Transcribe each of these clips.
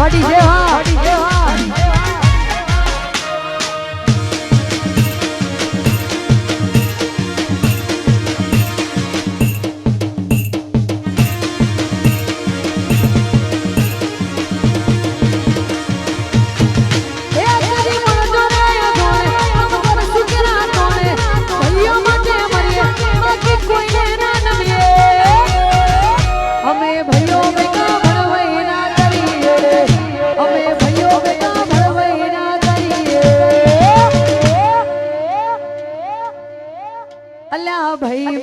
વડી જેવા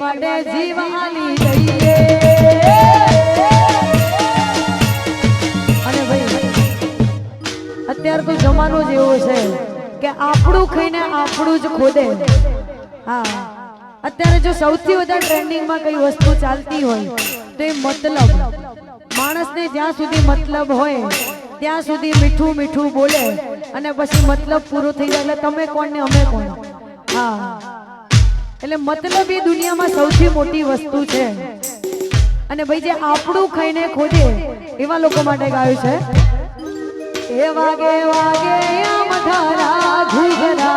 ભાઈ જીવાની જીવ અને ભાઈ અત્યારે તો જમાનો જ એવો છે કે આપણું ખાઈને આપણું જ ખોદે. હા. અત્યારે જો સૌથી વધારે ટ્રેન્ડિંગમાં કઈ વસ્તુ ચાલતી હોય તો એ મતલબ. માણસને જ્યાં સુધી મતલબ હોય ત્યાં સુધી મીઠું મીઠું બોલે અને પછી મતલબ પૂરો થઈ જાય. એટલે તમે કોણ ને અમે કોણ? હા. એટલે મતલબ એ દુનિયામાં સૌથી મોટી વસ્તુ છે. અને ભાઈ જે આપણું ખાઈને ખોજે, એવા લોકો માટે ગાયું છે. એ વાગે વાગે આમ ધારા ઘૂઘરા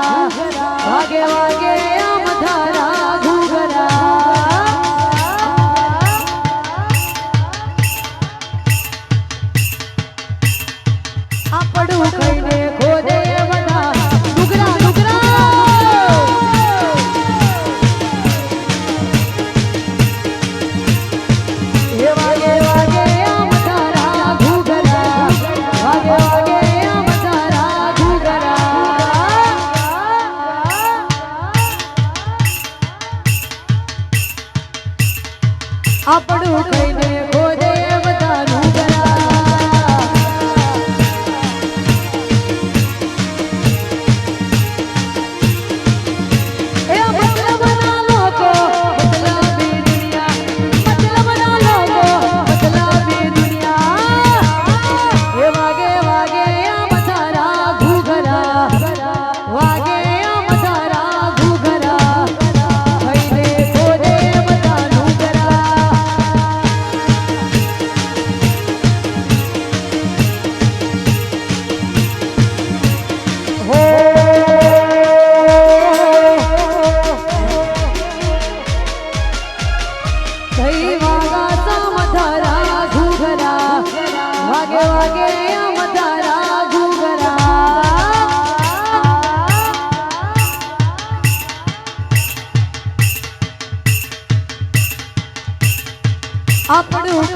આપણું કહીને થઈ વાગા સમધારા ઘૂઘરા. વાગે વાગે અમધારા ઘૂઘરા. આપણું